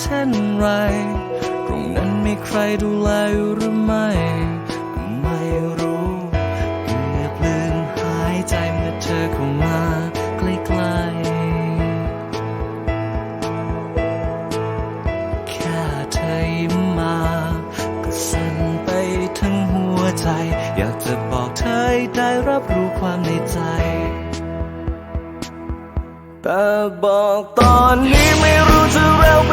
เช่นไร ตรงนั้นมีใครดูแลหรือไม่ไม่รู้เกือบลืมหายใจเมื่อเธอเข้ามาใกล้ๆ แค่เธอยิ้มมา ก็สั่นไปทั้งหัวใจ อยากจะบอกเธอได้รับรู้ความในใจแต่บอกตอนนี้ไม่รู้จะเร็วไป